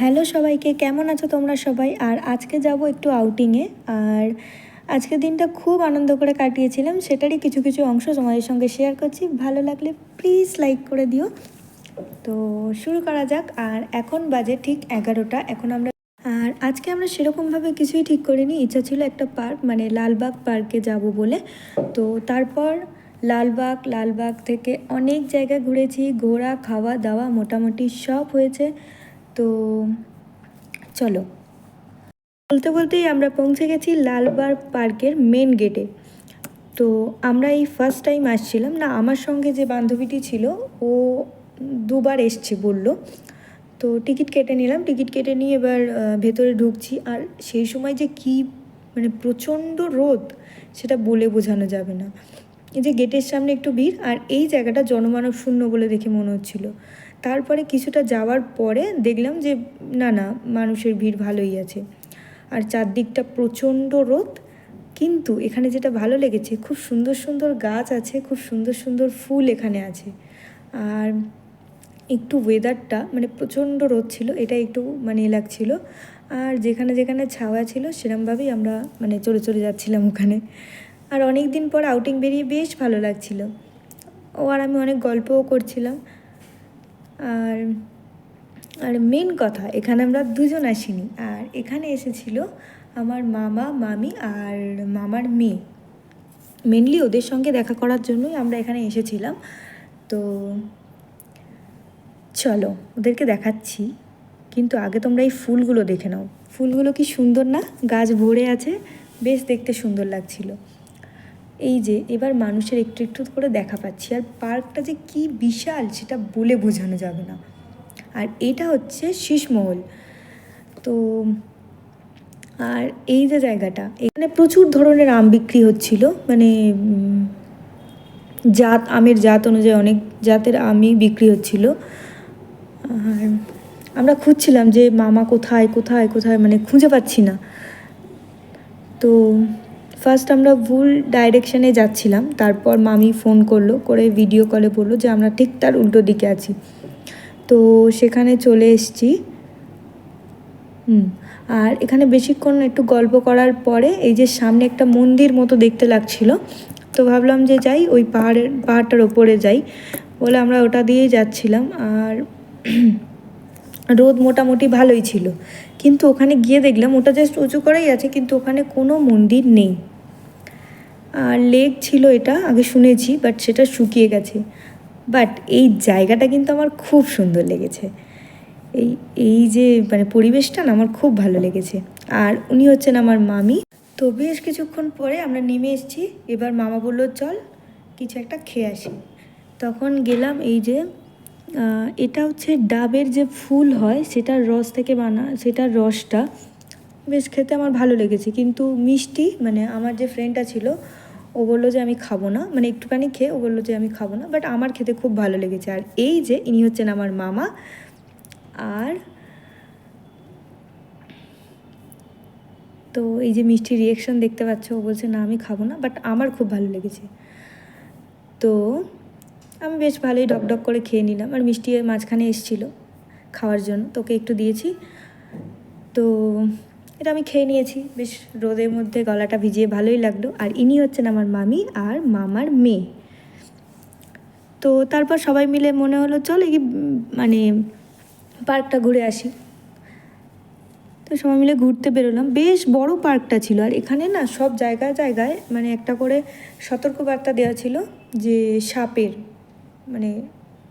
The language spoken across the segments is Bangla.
হ্যালো সবাইকে, কেমন আছো তোমরা সবাই? আর আজকে যাব একটু আউটিংয়ে আর আজকের দিনটা খুব আনন্দ করে কাটিয়েছিলাম, সেটারই কিছু কিছু অংশ তোমাদের সঙ্গে শেয়ার করছি। ভালো লাগলে প্লিজ লাইক করে দিও। তো শুরু করা যাক, আর এখন বাজে ঠিক এগারোটা, এখন আমরা আর আজকে আমরা সেরকমভাবে কিছুই ঠিক করিনি, ইচ্ছা ছিল একটা পার্ক মানে লালবাগ পার্কে যাব বলে। তো তারপর লালবাগ লালবাগ থেকে অনেক জায়গা ঘুরেছি, ঘোরা, খাওয়া দাওয়া মোটামুটি সব হয়েছে। তো চলো। বলতে বলতেই আমরা পৌঁছে গেছি লালবাগ পার্কের মেন গেটে তো আমরা এই ফার্স্ট টাইম আসছিলাম। না, আমার সঙ্গে যে বান্ধবীটি ছিল, ও দুবার এসছে বলল। তো টিকিট কেটে নিলাম। টিকিট কেটে নিয়ে এবার ভেতরে ঢুকছি। আর সেই সময় যে কি মানে প্রচণ্ড রোদ, সেটা বলে বোঝানো যাবে না। এই যে গেটের সামনে একটু ভিড়, আর এই জায়গাটা জনমানব শূন্য বলে দেখে মনে হচ্ছিল। তারপরে কিছুটা যাওয়ার পরে দেখলাম যে, না না, মানুষের ভিড় ভালোই আছে। আর চারদিকটা প্রচণ্ড রোদ। কিন্তু এখানে যেটা ভালো লেগেছে, খুব সুন্দর সুন্দর গাছ আছে, খুব সুন্দর সুন্দর ফুল এখানে আছে। আর একটু ওয়েদারটা মানে প্রচণ্ড রোদ ছিল, এটা একটু মানে লাগছিল। আর যেখানে যেখানে ছাওয়া ছিল, সেরমভাবেই আমরা মানে চলে চলে যাচ্ছিলাম ওখানে। আর অনেক দিন পর আউটিং বেরিয়ে বেশ ভালো লাগছিল। ও আর আমি অনেক গল্পও করছিলাম। আর আর মেন কথা, এখানে আমরা দুজন আসিনি। আর এখানে এসেছিল আমার মামা, মামি আর মামার মেয়ে। মেনলি ওদের সঙ্গে দেখা করার জন্যই আমরা এখানে এসেছিলাম। তো চলো, ওদেরকে দেখাচ্ছি। কিন্তু আগে তোমরা এই ফুলগুলো দেখে নাও। ফুলগুলো কি সুন্দর না? গাছ ভরে আছে। বেশ দেখতে সুন্দর লাগছিল। এই যে এবার মানুষের একটু একটু করে দেখা পাচ্ছি। আর পার্কটা যে কি বিশাল সেটা বলে বোঝানো যাবে না। আর এটা হচ্ছে শীষমহল তো আর এই যে জায়গাটা, এখানে প্রচুর ধরনের আম বিক্রি হচ্ছিল। মানে জাত, আমের জাত অনুযায়ী অনেক জাতের আমই বিক্রি হচ্ছিল। আর আমরা খুঁজছিলাম যে মামা কোথায় কোথায় কোথায় মানে খুঁজে পাচ্ছি না। তো ফার্স্ট আমরা ভুল ডাইরেকশানে যাচ্ছিলাম, তারপর মামি ফোন করল, করে ভিডিও কলে বলল যে আমরা ঠিক তার উল্টো দিকে আছি। তো সেখানে চলে এসেছি। হুম, আর এখানে বেশিক্ষণ একটু গল্প করার পরে এই যে সামনে একটা মন্দির মতো দেখতে লাগছিল, তো ভাবলাম যে যাই ওই পাহাড়ের, পাহাড়টার ওপরে যাই, বলে আমরা ওটা দিয়েই যাচ্ছিলাম। আর রোদ মোটামুটি ভালোই ছিল। কিন্তু ওখানে গিয়ে দেখলাম ওটা জাস্ট উঁচু করেই আছে, কিন্তু ওখানে কোনো মন্দির নেই। আর লেক ছিল এটা, আগে শুনেছি বাট সেটা শুকিয়ে গেছে। বাট এই জায়গাটা কিন্তু আমার খুব সুন্দর লেগেছে। এই এই যে মানে পরিবেশটা না আমার খুব ভালো লেগেছে। আর উনি হচ্ছেন আমার মামি। তো বেশ কিছুক্ষণ পরে আমরা নেমে এসেছি। এবার মামা বলল, চল, কিছু একটা খেয়ে আসি। তখন গেলাম এই যে এটা হচ্ছে ডাবের যে ফুল হয়, সেটার রস থেকে বানা, সেটার রসটা বেশ খেতে আমার ভালো লেগেছে। কিন্তু মিষ্টি মানে আমার যে ফ্রেন্ডটা ছিল, ও বলল যে আমি খাব না। মানে একটুখানি খেয়ে ও বলল যে আমি খাব না। বাট আমার খেতে খুব ভালো লেগেছে। আর এই যে ইনি হচ্ছেন আমার মামা। আর তো এই যে মিষ্টি রিয়েকশন দেখতে পাচ্ছ, ও বলছে, না, আমি খাব না। বাট আমার খুব ভালো লেগেছে। তো আমি বেশ ভালোই ডক ডক করে খেয়ে নিলাম আর মিষ্টি মাঝখানে এসেছিল খাওয়ার জন্য। তোকে একটু দিয়েছি। তো এটা আমি খেয়ে নিয়েছি। বেশ রোদের মধ্যে গলাটা ভিজিয়ে ভালোই লাগল। আর ইনি হচ্ছেন আমার মামি আর মামার মেয়ে। তো তারপর সবাই মিলে মনে হলো, চল এই মানে পার্কটা ঘুরে আসি। তো সবাই মিলে ঘুরতে বেরোলাম। বেশ বড় পার্কটা ছিল। আর এখানে না সব জায়গায় জায়গায় মানে একটা করে সতর্কবার্তা দেওয়া ছিল যে সাপের মানে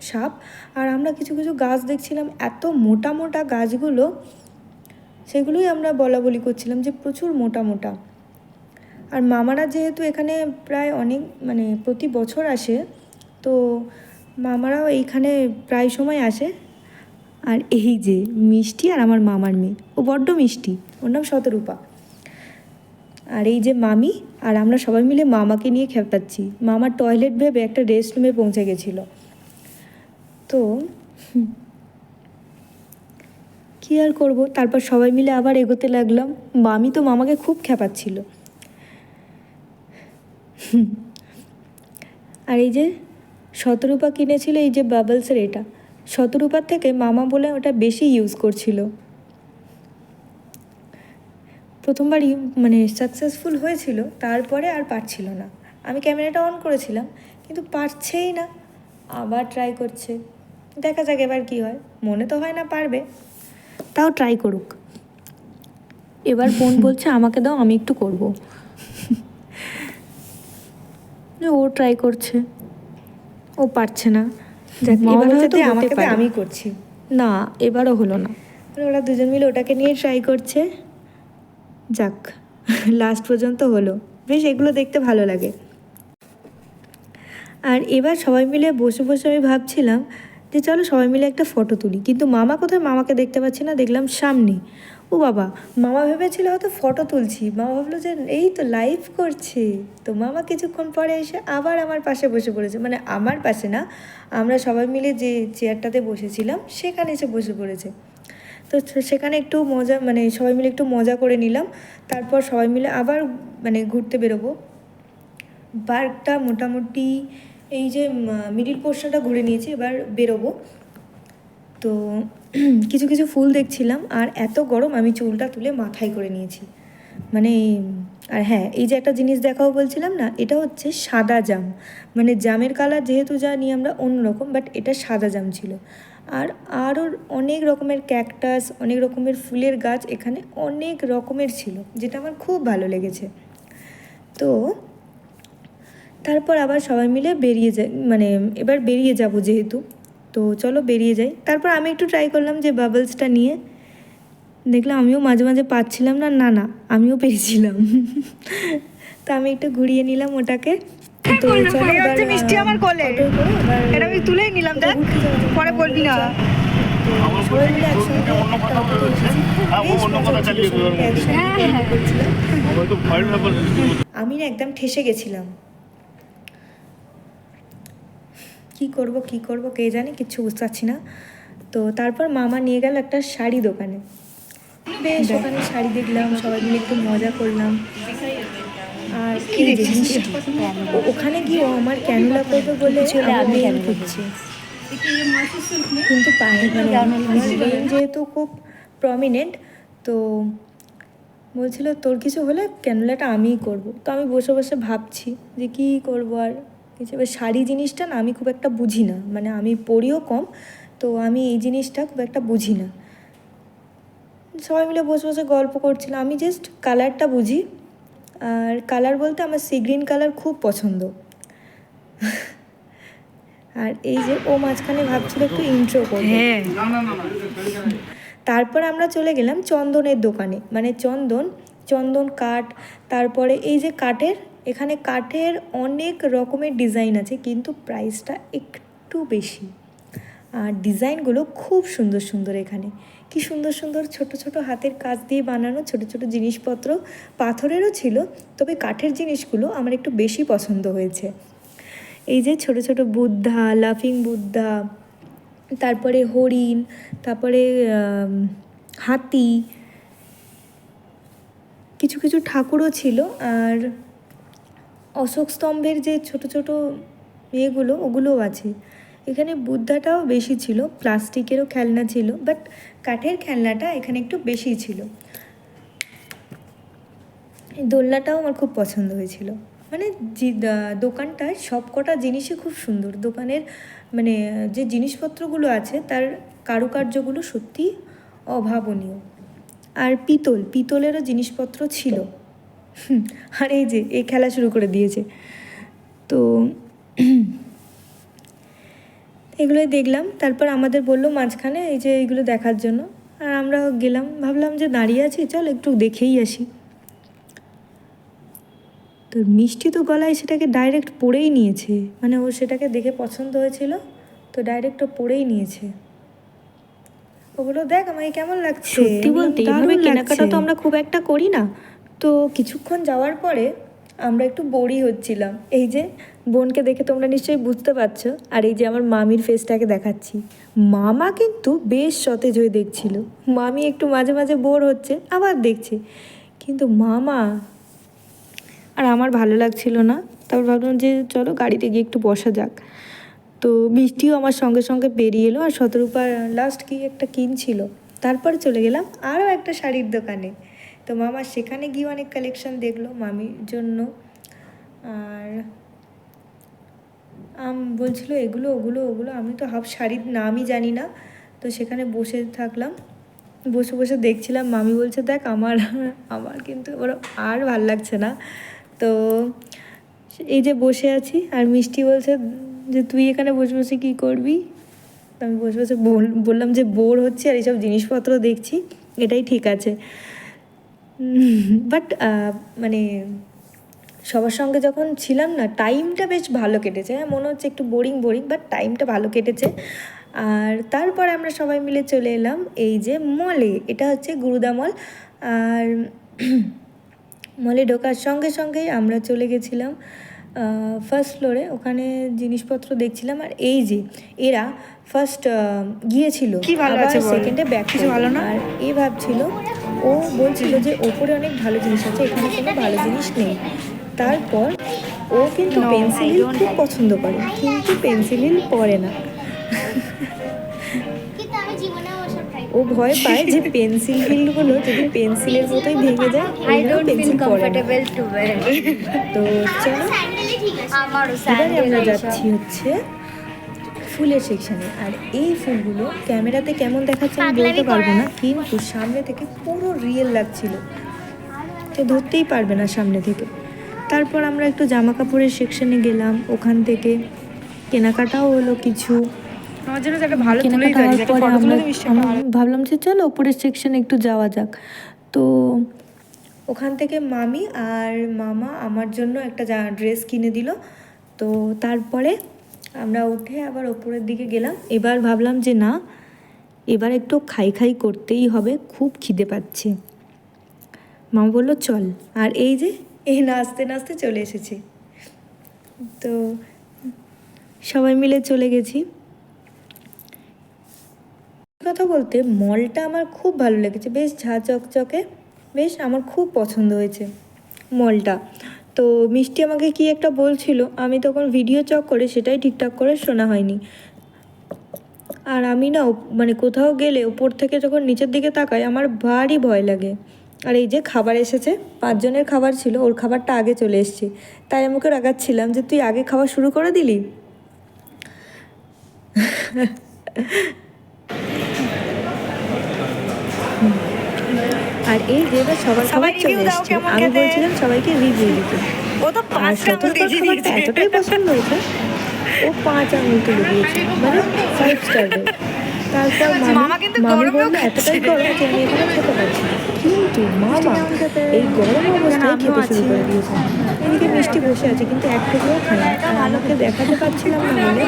সাপ। আর আমরা কিছু কিছু গাছ দেখছিলাম, এত মোটা মোটা গাছগুলো, সেগুলোই আমরা বলা বলি করছিলাম যে প্রচুর মোটা মোটা। আর মামারা যেহেতু এখানে প্রায় অনেক মানে প্রতি বছর আসে, তো মামারাও এইখানে প্রায় সময় আসে। আর এই যে মিষ্টি আর আমার মামার মেয়ে, ও বড্ড মিষ্টি, ওর নাম শতরূপা। আর এই যে মামি আর আমরা সবাই মিলে মামাকে নিয়ে খেপাচ্ছি মামার টয়লেট ভেবে একটা রেস্ট রুমে পৌঁছে গেছিল। তো কী আর করব? তারপর সবাই মিলে আবার এগোতে লাগলাম। মামি তো মামাকে খুব খেপাচ্ছিল। আর এই যে শতরূপা কিনেছিল, এই যে বাবলসের এটা। শতরূপার থেকে মামা বলে ওটা বেশি ইউজ করছিল। প্রথমবারই মানে সাকসেসফুল হয়েছিল তারপরে আর পারছিল না। আমি ক্যামেরাটা অন করেছিলাম কিন্তু পারছেই না। আবার ট্রাই করছে। দেখা যাক এবার কি হয়। মনে তো হয় না পারবে। তাও ট্রাই করুক। এবার বোন বলছে আমাকে দাও আমি একটু করব। ও ট্রাই করছে। ও পারছে না। যাক এবার হয়তো আমাকে আমাকে দে, পারে।" আমি করছি। না এবারও হলো না। মানে ওরা দুজন মিলে ওটাকে নিয়ে ট্রাই করছে। যাক লাস্ট পর্যন্ত হলো। বেশ, এগুলো দেখতে ভালো লাগে। আর এবার সবাই মিলে বসে বসে আমি ভাবছিলাম যে চলো সবাই মিলে একটা ফটো তুলি। কিন্তু মামা কোথায়? মামাকে দেখতে পাচ্ছি না, দেখলাম সামনে। ও বাবা, মামা ভেবেছিল হয়তো ফটো তুলছি। মামা ভাবলো যে, এই তো লাইভ করছে। তো মামা কিছুক্ষণ পরে এসে আবার আমার পাশে বসে পড়েছে। মানে আমার পাশে না, আমরা সবাই মিলে যে চেয়ারটাতে বসেছিলাম, সেখানে এসে বসে পড়েছে। তো সেখানে একটু মজা মানে সবাই মিলে একটু মজা করে নিলাম। তারপর সবাই মিলে আবার মানে ঘুরতে বেরোবো। পার্কটা মোটামুটি এই যে মিডিল পোর্শনটা ঘুরে নিয়েছি, এবার বেরোবো। তো কিছু কিছু ফুল দেখছিলাম, আর এত গরম আমি চুলটা তুলে মাথায় করে নিয়েছি। মানে আর হ্যাঁ এই যে একটা জিনিস দেখাও বলছিলাম না, এটা হচ্ছে সাদা জাম। মানে জামের কালার যেহেতু জানি আমরা অন্যরকম বাট এটা সাদা জাম ছিল। আর আরও অনেক রকমের ক্যাকটাস, অনেক রকমের ফুলের গাছ এখানে অনেক রকমের ছিল, যেটা আমার খুব ভালো লেগেছে। তো তারপর আবার সবাই মিলে বেরিয়ে যাই মানে এবার বেরিয়ে যাব যেহেতু। তো চলো বেরিয়ে যাই। তারপর আমি একটু ট্রাই করলাম যে বাবলসটা নিয়ে। দেখলাম আমিও মাঝে মাঝে পাচ্ছিলাম না না না, আমিও পেরেছিলাম তো আমি একটু ঘুরিয়ে নিলাম ওটাকে। হচ্ছে মিষ্টি আমার কোলে। এটা আমি তুলেই নিলাম দেখ। পরে বলবি না। এসেছি। হ্যাঁ, ব্যাপার আমি না একদম ঠেসে গেছিলাম। কি করব কি করব কে জানে কিচ্ছু বুঝতে পারছি না। তো তারপর মামা নিয়ে গেল একটা শাড়ি দোকানে। বেশ ওখানে শাড়ি দেখলাম সবাই মিলে একটু মজা করলাম। আর কি জিনিস ওখানে গিয়ে আমার ক্যানুলা করবে বলে আমি খুঁজছি কিন্তু যেহেতু খুব প্রমিনেন্ট তো বলছিল তোর কিছু হলে ক্যানুলাটা আমিই করব। তো আমি বসে বসে ভাবছি যে কী করব আর কিছু। এবার শাড়ি জিনিসটা না আমি খুব একটা বুঝি না। মানে আমি পড়িও কম তো আমি এই জিনিসটা খুব একটা বুঝি না। সবাই মিলে বসে বসে গল্প করছিলাম আমি জাস্ট কালারটা বুঝি। আর কালার বলতে আমার সি গ্রিন কালার খুব পছন্দ। আর এই যে ও মাঝখানে ভাবছিল একটু ইন্ট্রো করবে। হ্যাঁ। তারপর আমরা চলে গেলাম চন্দনের দোকানে। মানে চন্দন চন্দন কাঠ তারপরে এই যে কাঠের এখানে কাঠের অনেক রকমের ডিজাইন আছে কিন্তু প্রাইসটা একটু বেশি। আর ডিজাইনগুলো খুব সুন্দর সুন্দর এখানে। কি সুন্দর সুন্দর ছোট ছোট হাতের কাজ দিয়ে বানানো ছোট ছোট জিনিসপত্র পাথরেরও ছিল, তবে কাঠের জিনিসগুলো আমার একটু বেশি পছন্দ হয়েছে। এই যে ছোট ছোট বুদ্ধা, লাফিং বুদ্ধা, তারপরে হরিণ, তারপরে হাতি, কিছু কিছু ঠাকুরও ছিল, আর অশোক স্তম্ভের যে ছোট ছোট ইয়েগুলো, ওগুলোও আছে। এখানে বুদ্ধাটাও বেশি ছিল, প্লাস্টিকেরও খেলনা ছিল বাট কাঠের খেলনাটা এখানে একটু বেশি ছিল। দোলনাটাও আমার খুব পছন্দ হয়েছিল। মানে জি- দা- দোকানটায় সব কটা জিনিসই খুব সুন্দর। দোকানের মানে যে জিনিসপত্রগুলো আছে, তার কারুকার্যগুলো সত্যি অভাবনীয়। আর পিতল, পিতলেরও জিনিসপত্র ছিল। আর এই যে, এই খেলা শুরু করে দিয়েছে। তো এগুলোই দেখলাম। তারপর আমাদের বলল মাঝখানে এই যে এইগুলো দেখার জন্য। আর আমরা গেলাম ভাবলাম যে দাঁড়িয়ে আছি চল একটু দেখেই আসি। তো মিষ্টি তো গলায় সেটাকে ডাইরেক্ট পড়েই নিয়েছে। মানে ও সেটাকে দেখে পছন্দ হয়েছিল তো ডাইরেক্ট ও পড়েই নিয়েছে। ওগুলো দেখ আমাকে কেমন লাগছে? সত্যি বলতে এইভাবে কেনাকাটা তো আমরা খুব একটা করি না। তো কিছুক্ষণ যাওয়ার পরে আমরা একটু বোরই হচ্ছিলাম। এই যে, বোনকে দেখে তোমরা নিশ্চয়ই বুঝতে পারছ। আর এই যে আমার মামির ফেসটাকে দেখাচ্ছি। মামা কিন্তু বেশ সতেজ হয়ে দেখছিল। মামি একটু মাঝে মাঝে বোর হচ্ছে, আবার দেখছে। কিন্তু মামা, আর আমার ভালো লাগছিল না। তারপর ভাবলাম যে চলো গাড়িতে গিয়ে একটু বসা যাক। তো মিষ্টিও আমার সঙ্গে সঙ্গে বেরিয়ে এলো, আর শতরূপার লাস্ট কি একটা কিনছিল। তারপর চলে গেলাম আরও একটা শাড়ির দোকানে। তো মামা সেখানে গিয়ে অনেক কালেকশন দেখল মামির জন্য। আর আম বলছিল, এগুলো, ওগুলো ওগুলো। আমি তো হাফ শাড়ির নামই জানি না। তো সেখানে বসে থাকলাম। বসে বসে দেখছিলাম, মামি বলছে, দেখ, আমার আমার কিন্তু ওর আর ভালো লাগছে না। তো এই যে বসে আছি, আর মিষ্টি বলছে যে, তুই এখানে বসে বসে কী করবি? আমি বসে বসে বল- বললাম যে, বোর হচ্ছে আর এইসব জিনিসপত্র দেখছি। এটাই ঠিক আছে। বাট মানে সবার সঙ্গে যখন ছিলাম না টাইমটা বেশ ভালো কেটেছে। হ্যাঁ মনে হচ্ছে একটু বোরিং বোরিং বাট টাইমটা ভালো কেটেছে। আর তারপরে আমরা সবাই মিলে চলে এলাম এই যে মলে এটা হচ্ছে গুরুদা মল আর মলে ঢোকার সঙ্গে সঙ্গেই আমরা চলে গেছিলাম ফার্স্ট ফ্লোরে ওখানে জিনিসপত্র দেখছিলাম। আর এই যে এরা ফার্স্ট গিয়েছিল। কি ভালো আছে সেকেন্ডে ব্যাক কিছু ভালো না? আর এ ভাবছিল ও বলছিল যে ওপরে অনেক ভালো জিনিস আছে এখানে কোনো ভালো জিনিস নেই। তারপর ও কিন্তু পেন্সিল খুব পছন্দ করে কিন্তু পেন্সিল পরে না। ও ভয় পায় যে পেন্সিল হিলগুলো যদি পেন্সিলের মতোই ভেঙে যায় I don't feel. Comfortable to wear তো চলো আমারও এবারে আমরা স্যান্ডেল যাচ্ছি হচ্ছে ফুলের সেকশনে। আর এই ফুলগুলো ক্যামেরাতে কেমন দেখাচ্ছে আমি বলতে পারব না কিন্তু সামনে থেকে পুরো রিয়েল লাগছিল। তো ধরতেই পারবে না সামনে থেকে। তারপর আমরা একটু জামা কাপড়ের সেকশনে গেলাম ওখান থেকে কেনাকাটাও হলো কিছু। ভাবলাম যে চলো ওপরের সেকশনে একটু যাওয়া যাক। তো ওখান থেকে মামি আর মামা আমার জন্য একটা ড্রেস কিনে দিল। তো তারপরে আমরা উঠে আবার ওপরের দিকে গেলাম। এবার ভাবলাম যে না, এবার একটু খাই খাই করতেই হবে, খুব খিদে পাচ্ছে। মামা বলল, চল। আর এই যে এ নাচতে নাচতে চলে এসেছে। তো সবাই মিলে চলে গেছি। কথা বলতে, মলটা আমার খুব ভালো লেগেছে। বেশ ঝা চকচকে বেশ আমার খুব পছন্দ হয়েছে মলটা। তো মিষ্টি আমাকে কি একটা বলছিল, আমি তখন ভিডিও চক করে সেটাই ঠিকঠাক করে শোনা হয়নি। আর আমি না মানে কোথাও গেলে উপর থেকে যখন নিচের দিকে তাকাই, আমার ভারী ভয় লাগে। আর এই যে খাবার এসেছে, পাঁচজনের খাবার ছিল, ওর খাবারটা আগে চলে এসছে। তাই আমাকে রাগাচ্ছিলাম যে, তুই আগে খাওয়া শুরু করে দিলি? আর এই যে এবার সবার সবাই চলে এসছে। আমি বলছিলাম সবাইকে রিভিউ দিতে। ও তো আর সতর্কর খাবারটা এতটাই পছন্দ হয়েছে। ও পাঁচ আঙুল তুলে দিয়েছে। মানে ফাইভ স্টার তারপর মামি মামা কিন্তু মামি বলল এতটাই গরম যে আমি এখানে খেতে পারছি কিন্তু মামা এই গরম অবস্থায় খেতে শুরু করে দিয়েছে। এদিকে মিষ্টি বসে আছে কিন্তু এক টুকরোও খায় আর আমাকে দেখাতে পারছিলাম না বলে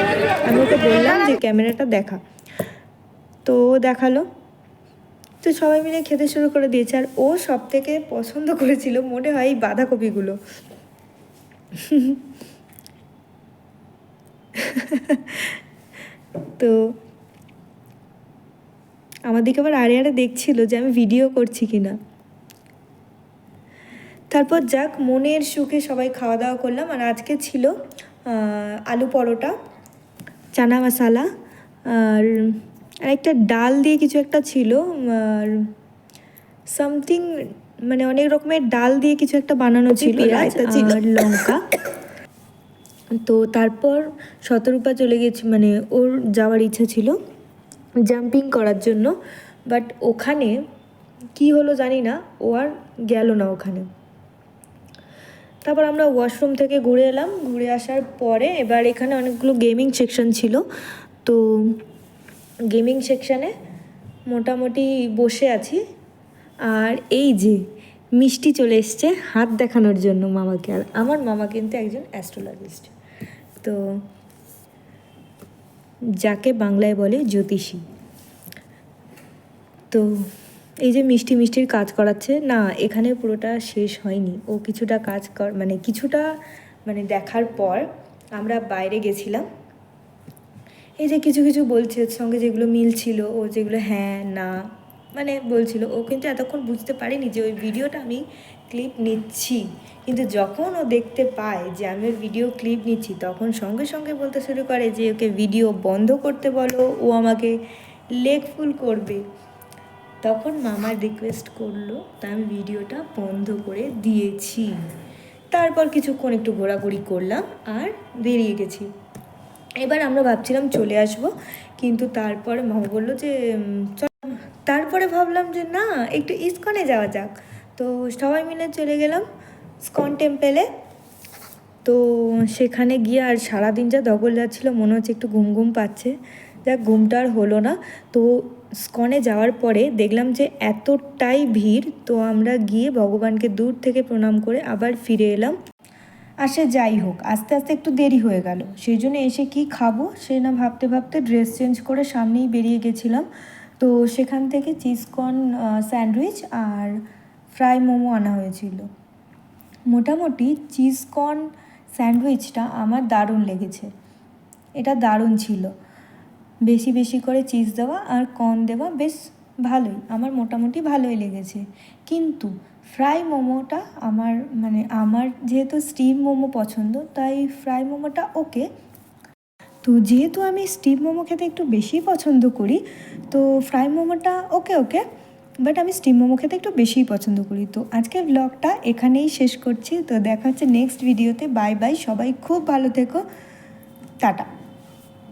আমি ওকে বললাম যে ক্যামেরাটা দেখা। তো দেখাল। তো সবাই মিলে খেতে শুরু করে দিয়েছে। আর ও সব থেকে পছন্দ করেছিল মনে হয় এই বাঁধাকপিগুলো। তো আমার দিকে আবার আড়ে আড়ে দেখছিল যে আমি ভিডিও করছি কি না তারপর যাক, মনের সুখে সবাই খাওয়া দাওয়া করলাম। আর আজকে ছিল আলু পরোটা, চানা মশালা, আর আর একটা ডাল দিয়ে কিছু একটা ছিল আর সামথিং মানে অনেক রকমের ডাল দিয়ে কিছু একটা বানানো ছিল। আর লঙ্কা। তো তারপর শতরূপা চলে গেছে মানে ওর যাওয়ার ইচ্ছা ছিল জাম্পিং করার জন্য। বাট ওখানে কি হলো জানি না ও আর গেল না ওখানে। তারপর আমরা ওয়াশরুম থেকে ঘুরে এলাম। ঘুরে আসার পরে এবার এখানে অনেকগুলো গেমিং সেকশন ছিল। তো গেমিং সেকশানে মোটামুটি বসে আছি। আর এই যে মিষ্টি চলে এসছে হাত দেখানোর জন্য মামাকে। আর আমার মামা কিন্তু একজন অ্যাস্ট্রোলজিস্ট। তো যাকে বাংলায় বলে জ্যোতিষী। তো এই যে মিষ্টি মিষ্টির কাজ করাচ্ছে, না, এখানে পুরোটা শেষ হয়নি। ও কিছুটা কাজ কর মানে কিছুটা মানে দেখার পর আমরা বাইরে গেছিলাম। এই যে কিছু কিছু বলছে ওর সঙ্গে যেগুলো মিল ছিল ও যেগুলো হ্যাঁ না মানে বলছিল, ও কিন্তু এতক্ষণ বুঝতে পারিনি যে ওই ভিডিওটা আমি ক্লিপ নিচ্ছি। কিন্তু যখন ও দেখতে পায় যে আমি ওর ভিডিও ক্লিপ নিচ্ছি, তখন সঙ্গে সঙ্গে বলতে শুরু করে যে ওকে ভিডিও বন্ধ করতে বলো, ও আমাকে লেগ ফুল করবে। তখন মামার রিকোয়েস্ট করল, তা আমি ভিডিওটা বন্ধ করে দিয়েছি। তারপর কিছুক্ষণ একটু ঘোরাঘুরি করলাম আর বেরিয়ে গেছি। এবার আমরা ভাবছিলাম চলে আসব, কিন্তু তারপরে মামা বলল যে তারপরে ভাবলাম যে না, একটু ইস্কনে যাওয়া যাক। তো সবাই মিলে চলে গেলাম স্কন টেম্পেলে। তো সেখানে গিয়ে আর সারাদিন যা দখল যাচ্ছিল, মনে হচ্ছে একটু ঘুম ঘুম পাচ্ছে। যাক, ঘুমটা আর হলো না। তো স্কনে যাওয়ার পরে দেখলাম যে এতটাই ভিড়, তো আমরা গিয়ে ভগবানকে দূর থেকে প্রণাম করে আবার ফিরে এলাম। আর সে যাই হোক, আস্তে আস্তে একটু দেরি হয়ে গেল। সেই জন্য এসে কি খাব সে না ভাবতে ভাবতে ড্রেস চেঞ্জ করে সামনেই বেরিয়ে গেছিলাম। তো সেখান থেকে চিজকর্ন স্যান্ডউইচ আর ফ্রাই মোমো আনা হয়েছিল। মোটামুটি চিজকর্ন স্যান্ডউইচটা আমার দারুণ লেগেছে। এটা দারুণ ছিল। বেশি বেশি করে চিজ দেওয়া আর কর্ন দেওয়া বেশ ভালোই, আমার মোটামুটি ভালোই লেগেছে। কিন্তু ফ্রাই মোমোটা আমার মানে আমার যেহেতু স্টিম মোমো পছন্দ, তাই ফ্রাই মোমোটা ওকে। তো যেহেতু আমি স্টিম মোমো খেতে একটু বেশি পছন্দ করি, তো ফ্রাই মোমোটা ওকে ওকে। বাট আমি স্টিম মোমো খেতে একটু বেশিই পছন্দ করি। তো আজকের ব্লগটা এখানেই শেষ করছি। তো দেখা হচ্ছে নেক্সট ভিডিওতে বাই বাই সবাই খুব ভালো থেকো। টাটা।